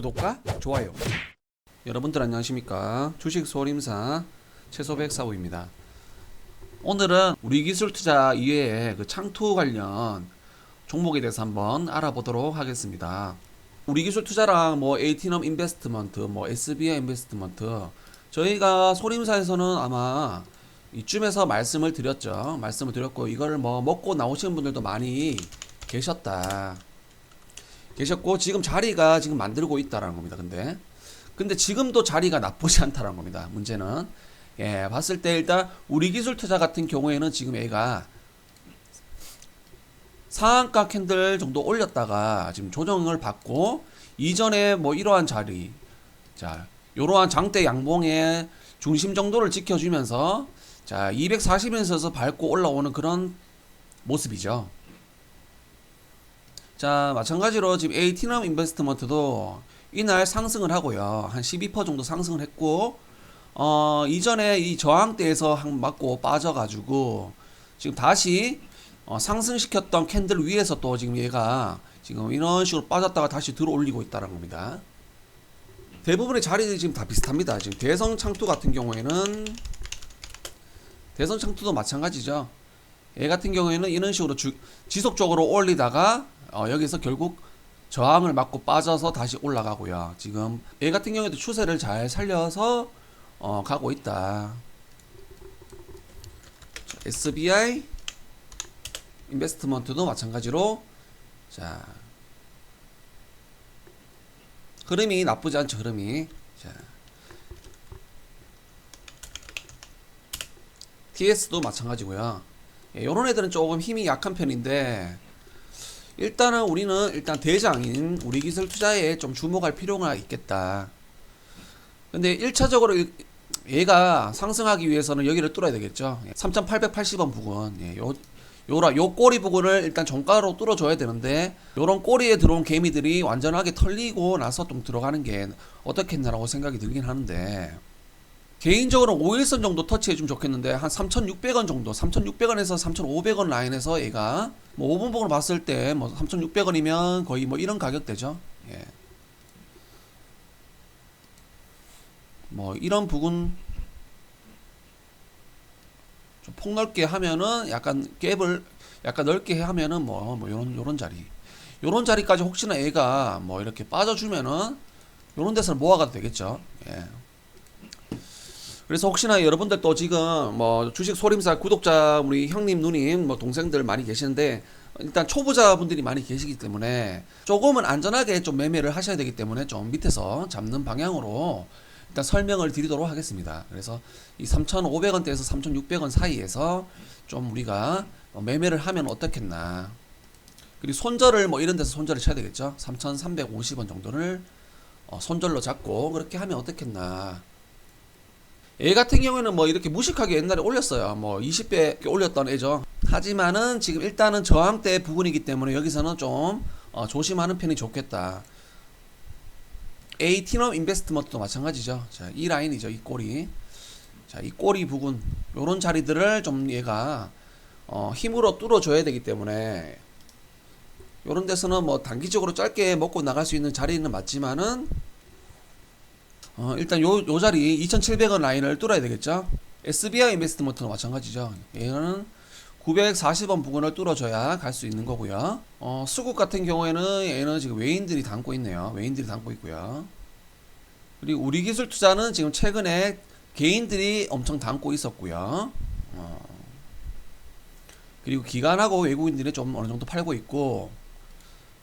구독과 좋아요. 여러분들 안녕하십니까? 주식 소림사 최소백 사부입니다. 오늘은 우리 기술 투자 이외에 그 창투 관련 종목에 대해서 한번 알아보도록 하겠습니다. 우리 기술 투자랑 뭐 에이티넘 인베스트먼트, 뭐 SBI 인베스트먼트 저희가 소림사에서는 아마 이쯤에서 말씀을 드렸죠. 말씀을 드렸고 이걸 뭐 먹고 나오시는 분들도 많이 계셨다. 계셨고 지금 자리가 지금 만들고 있다라는 겁니다. 근데 근데 지금도 자리가 나쁘지 않다라는 겁니다. 문제는 예, 봤을 때 일단 우리 기술 투자 같은 경우에는 지금 얘가 상한가 캔들 정도 올렸다가 지금 조정을 받고 이전에 뭐 이러한 자리 자 요러한 장대 양봉의 중심 정도를 지켜주면서 자 240에서 밟고 올라오는 그런 모습이죠. 자 마찬가지로 지금 에이티넘 인베스트먼트도 이날 상승을 하고요 한 12% 정도 상승을 했고 어 이전에 이 저항대에서 한 맞고 빠져가지고 지금 다시 어, 상승시켰던 캔들 위에서 또 지금 얘가 지금 이런 식으로 빠졌다가 다시 들어 올리고 있다는 겁니다. 대부분의 자리들이 지금 다 비슷합니다. 지금 대성 창투 같은 경우에는 대성 창투도 마찬가지죠. 얘 같은 경우에는 이런 식으로 주, 지속적으로 올리다가 어, 여기서 결국 저항을 맞고 빠져서 다시 올라가고요. 지금 얘 같은 경우에도 추세를 잘 살려서 어, 가고 있다. 자, SBI 인베스트먼트도 마찬가지로 자 흐름이 나쁘지 않죠 흐름이 자 TS도 마찬가지고요 예, 요런 애들은 조금 힘이 약한 편인데 일단은 우리는 일단 대장인 우리 기술 투자에 좀 주목할 필요가 있겠다. 근데 1차적으로 얘가 상승하기 위해서는 여기를 뚫어야 되겠죠. 3880원 부근. 예, 요 요라 요 꼬리 부분을 일단 정가로 뚫어줘야 되는데 요런 꼬리에 들어온 개미들이 완전하게 털리고 나서 좀 들어가는 게 어떻겠나라고 생각이 들긴 하는데 개인적으로 5일선 정도 터치해주면 좋겠는데 한 3,600원 정도 3,600원에서 3,500원 라인에서 얘가 뭐 5분봉으로 봤을 때 뭐 3,600원이면 거의 뭐 이런 가격대죠 예. 뭐 이런 부분 좀 폭넓게 하면은 약간 갭을 약간 넓게 하면은 뭐, 뭐 요런 요런 자리 요런 자리까지 혹시나 얘가 뭐 이렇게 빠져주면은 요런 데서 모아가도 되겠죠 예. 그래서 혹시나 여러분들 또 지금 뭐 주식 소림사 구독자 우리 형님 누님 뭐 동생들 많이 계시는데 일단 초보자분들이 많이 계시기 때문에 조금은 안전하게 좀 매매를 하셔야 되기 때문에 좀 밑에서 잡는 방향으로 일단 설명을 드리도록 하겠습니다. 그래서 이 3,500원대에서 3,600원 사이에서 좀 우리가 매매를 하면 어떻겠나. 그리고 손절을 뭐 이런 데서 손절을 쳐야 되겠죠. 3,350원 정도를 어, 손절로 잡고 그렇게 하면 어떻겠나. 얘 같은 경우에는 뭐 이렇게 무식하게 옛날에 올렸어요. 뭐 20배 올렸던 애죠. 하지만은 지금 일단은 저항대 부분이기 때문에 여기서는 좀 어, 조심하는 편이 좋겠다. 에이티넘 인베스트먼트도 마찬가지죠. 자, 이 라인이죠. 이 꼬리. 자, 이 꼬리 부분 요런 자리들을 좀 얘가 어, 힘으로 뚫어줘야 되기 때문에 요런 데서는 뭐 단기적으로 짧게 먹고 나갈 수 있는 자리는 맞지만은 어, 일단 요, 요 자리 2,700원 라인을 뚫어야 되겠죠. SBI 인베스트먼트도 마찬가지죠. 얘는 940원 부근을 뚫어줘야 갈 수 있는 거고요. 어, 수국 같은 경우에는 얘는 지금 외인들이 담고 있네요. 외인들이 담고 있고요. 그리고 우리 기술 투자는 지금 최근에 개인들이 엄청 담고 있었고요. 어, 그리고 기관하고 외국인들이 좀 어느 정도 팔고 있고,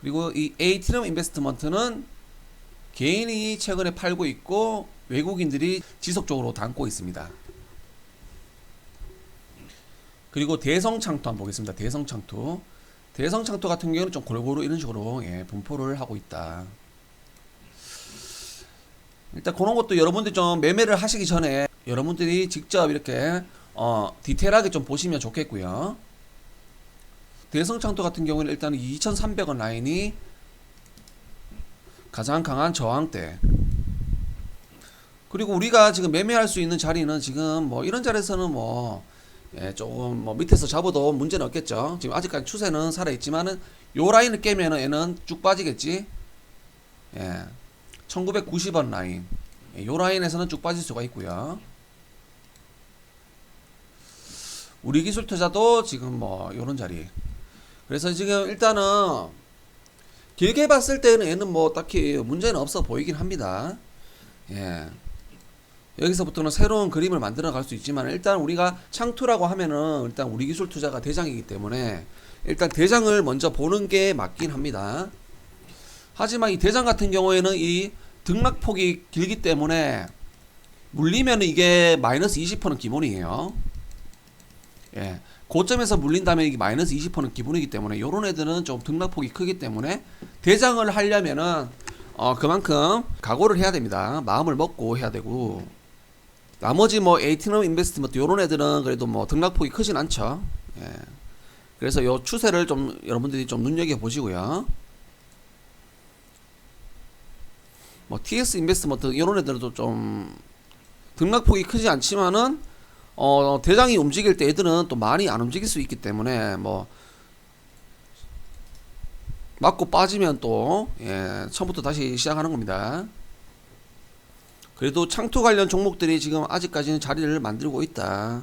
그리고 이 에이티넘 인베스트먼트는 개인이 최근에 팔고 있고 외국인들이 지속적으로 담고 있습니다. 그리고 대성창투 한번 보겠습니다. 대성창투. 대성창투 같은 경우는 좀 골고루 이런 식으로 예, 분포를 하고 있다. 일단 그런 것도 여러분들이 좀 매매를 하시기 전에 여러분들이 직접 이렇게 어, 디테일하게 좀 보시면 좋겠고요. 대성창투 같은 경우는 일단 2,300원 라인이 가장 강한 저항대. 그리고 우리가 지금 매매할 수 있는 자리는 지금 뭐 이런 자리에서는 뭐 예, 조금 뭐 밑에서 잡아도 문제는 없겠죠. 지금 아직까지 추세는 살아 있지만은 요 라인을 깨면은 얘는 쭉 빠지겠지. 예. 1990원 라인. 예, 요 라인에서는 쭉 빠질 수가 있고요. 우리 기술 투자도 지금 뭐 요런 자리. 그래서 지금 일단은 길게 봤을 때는 얘는 뭐 딱히 문제는 없어 보이긴 합니다. 예. 여기서부터는 새로운 그림을 만들어 갈 수 있지만 일단 우리가 창투라고 하면은 일단 우리 기술 투자가 대장이기 때문에 일단 대장을 먼저 보는 게 맞긴 합니다. 하지만 이 대장 같은 경우에는 이 등락폭이 길기 때문에 물리면 이게 마이너스 20%는 기본이에요. 예. 고점에서 물린다면 이게 마이너스 20%는 기본이기 때문에 요런 애들은 좀 등락폭이 크기 때문에 대장을 하려면은 어 그만큼 각오를 해야 됩니다. 마음을 먹고 해야 되고 나머지 뭐 에이티넘 인베스트먼트 요런 애들은 그래도 뭐 등락폭이 크진 않죠. 예. 그래서 요 추세를 좀 여러분들이 좀 눈여겨 보시고요. 뭐 TS 인베스트먼트 이런 애들도 좀 등락폭이 크지 않지만은 어 대장이 움직일 때 애들은 또 많이 안 움직일 수 있기 때문에 뭐 맞고 빠지면 또 예, 처음부터 다시 시작하는 겁니다. 그래도 창투 관련 종목들이 지금 아직까지는 자리를 만들고 있다.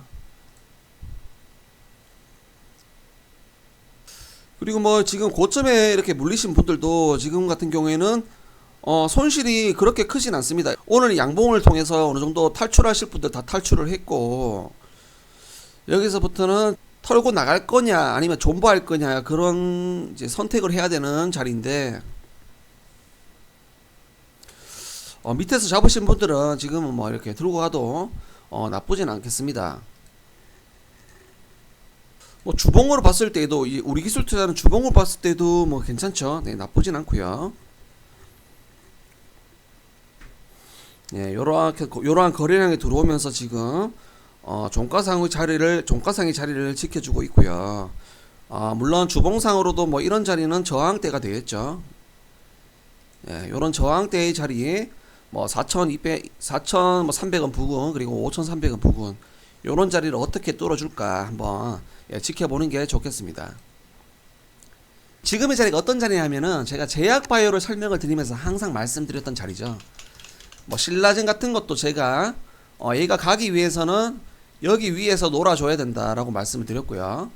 그리고 뭐 지금 고점에 이렇게 물리신 분들도 지금 같은 경우에는 어 손실이 그렇게 크진 않습니다. 오늘 양봉을 통해서 어느 정도 탈출하실 분들 다 탈출을 했고 여기서부터는 털고 나갈 거냐 아니면 존버할 거냐 그런 이제 선택을 해야 되는 자리인데 어, 밑에서 잡으신 분들은 지금은 뭐 이렇게 들고 가도 어, 나쁘진 않겠습니다. 뭐 주봉으로 봤을 때도 이 우리 기술 투자는 주봉으로 봤을 때도 뭐 괜찮죠. 네, 나쁘진 않고요. 예, 요러한 요러한 거래량이 들어오면서 지금 어, 종가상의 자리를 종가상의 자리를 지켜주고 있고요. 아, 물론 주봉상으로도 뭐 이런 자리는 저항대가 되겠죠. 예, 요런 저항대의 자리에 뭐 4,200, 4,300원 부근 그리고 5,300원 부근 요런 자리를 어떻게 뚫어줄까 한번 예, 지켜보는 게 좋겠습니다. 지금의 자리가 어떤 자리냐면은 제가 제약 바이오를 설명을 드리면서 항상 말씀드렸던 자리죠. 뭐 신라젠 같은 것도 제가 어, 얘가 가기 위해서는 여기 위에서 놀아줘야 된다라고 말씀을 드렸고요.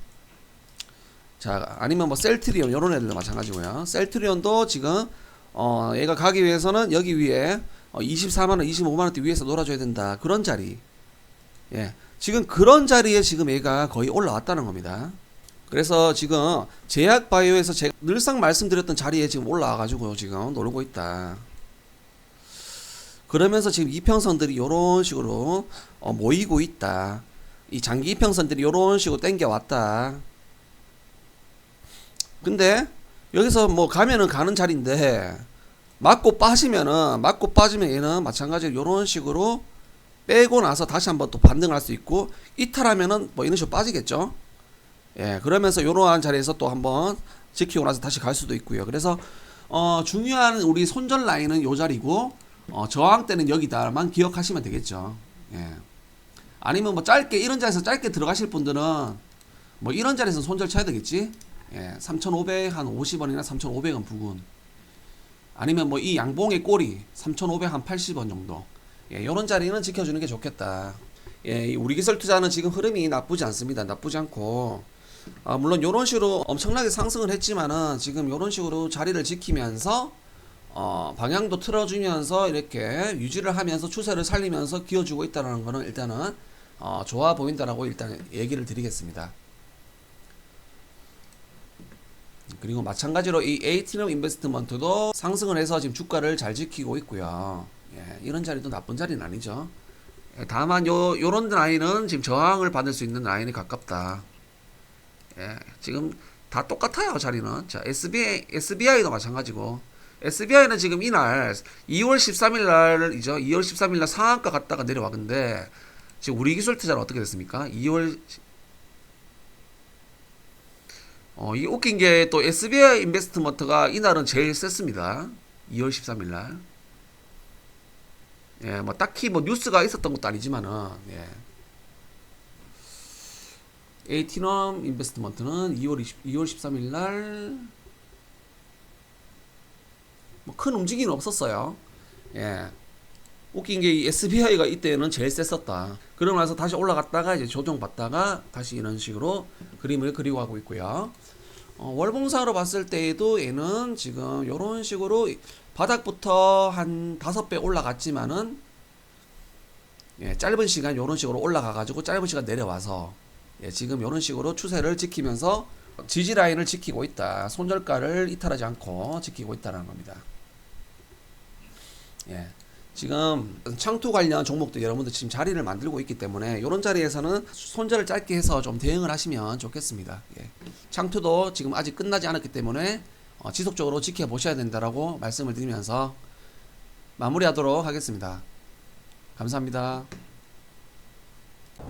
자 아니면 뭐 셀트리온 이런 애들도 마찬가지고요. 셀트리온도 지금 어, 얘가 가기 위해서는 여기 위에 어, 24만원, 25만원대 위에서 놀아줘야 된다. 그런 자리. 예. 지금 그런 자리에 지금 얘가 거의 올라왔다는 겁니다. 그래서 지금 제약바이오에서 제가 늘상 말씀드렸던 자리에 지금 올라와가지고 지금 노르고 있다. 그러면서 지금 이평선들이 이런 식으로 어, 모이고 있다. 이 장기 이평선들이 이런 식으로 땡겨 왔다. 근데 여기서 뭐 가면은 가는 자리인데 맞고 빠지면은 맞고 빠지면 얘는 마찬가지로 이런 식으로 빼고 나서 다시 한번 또 반등할 수 있고 이탈하면은 뭐 이런 식으로 빠지겠죠. 예, 그러면서 이러한 자리에서 또 한번 지키고 나서 다시 갈 수도 있고요. 그래서 어 중요한 우리 손절 라인은 요 자리고 어 저항 때는 여기다만 기억하시면 되겠죠. 예. 아니면 뭐 짧게 이런 자리에서 짧게 들어가실 분들은 뭐 이런 자리에서 손절 쳐야 되겠지. 예, 3,500 한 50원이나 3,500원 부근. 아니면 뭐 이 양봉의 꼬리 3,500 한 80원 정도. 예, 요런 자리는 지켜주는 게 좋겠다. 예, 이 우리 기술 투자는 지금 흐름이 나쁘지 않습니다. 나쁘지 않고. 아, 물론 요런 식으로 엄청나게 상승을 했지만은 지금 요런 식으로 자리를 지키면서 어, 방향도 틀어주면서 이렇게 유지를 하면서 추세를 살리면서 기어주고 있다는 거는 일단은 어, 좋아 보인다라고 일단 얘기를 드리겠습니다. 그리고 마찬가지로 이 에이티넘 인베스트먼트도 상승을 해서 지금 주가를 잘 지키고 있고요. 예, 이런 자리도 나쁜 자리는 아니죠. 예, 다만 요 요런 라인은 지금 저항을 받을 수 있는 라인에 가깝다. 예, 지금 다 똑같아요 자리는. 자 SBI SBI도 마찬가지고 SBI는 지금 이날 2월 13일 날이죠. 2월 13일 날 상한가 갔다가 내려와 근데 지금 우리 기술 투자는 어떻게 됐습니까? 2월 어, 이 웃긴 게 또 SBI 인베스트먼트가 이날은 제일 셌습니다. 2월 13일 날. 예, 뭐 딱히 뭐 뉴스가 있었던 것도 아니지만은 예. 에이티넘 인베스트먼트는 2월 20, 2월 13일 날 뭐 큰 움직임은 없었어요. 예. 웃긴 게 이 SBI가 이때는 제일 셌었다. 그러고 나서 다시 올라갔다가 이제 조정받다가 다시 이런 식으로 그림을 그리고 하고 있고요. 어, 월봉상으로 봤을 때에도 얘는 지금 이런 식으로 바닥부터 한 다섯 배 올라갔지만은 예, 짧은 시간 이런 식으로 올라가 가지고 짧은 시간 내려와서 예, 지금 이런 식으로 추세를 지키면서 지지 라인을 지키고 있다. 손절가를 이탈하지 않고 지키고 있다는 겁니다. 예. 지금 창투 관련 종목도 여러분들 지금 자리를 만들고 있기 때문에 이런 자리에서는 손절을 짧게 해서 좀 대응을 하시면 좋겠습니다. 예. 창투도 지금 아직 끝나지 않았기 때문에 어, 지속적으로 지켜보셔야 된다라고 말씀을 드리면서 마무리하도록 하겠습니다. 감사합니다.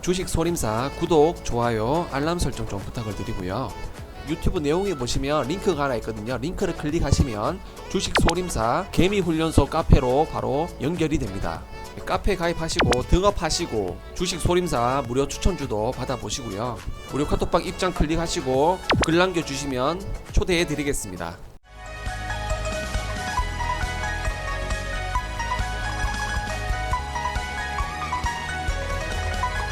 주식 소림사 구독, 좋아요, 알람 설정 좀 부탁을 드리고요. 유튜브 내용에 보시면 링크가 하나 있거든요. 링크를 클릭하시면 주식 소림사 개미 훈련소 카페로 바로 연결이 됩니다. 카페 가입하시고 등업하시고 주식 소림사 무료 추천주도 받아보시고요. 무료 카톡방 입장 클릭하시고 글 남겨주시면 초대해 드리겠습니다.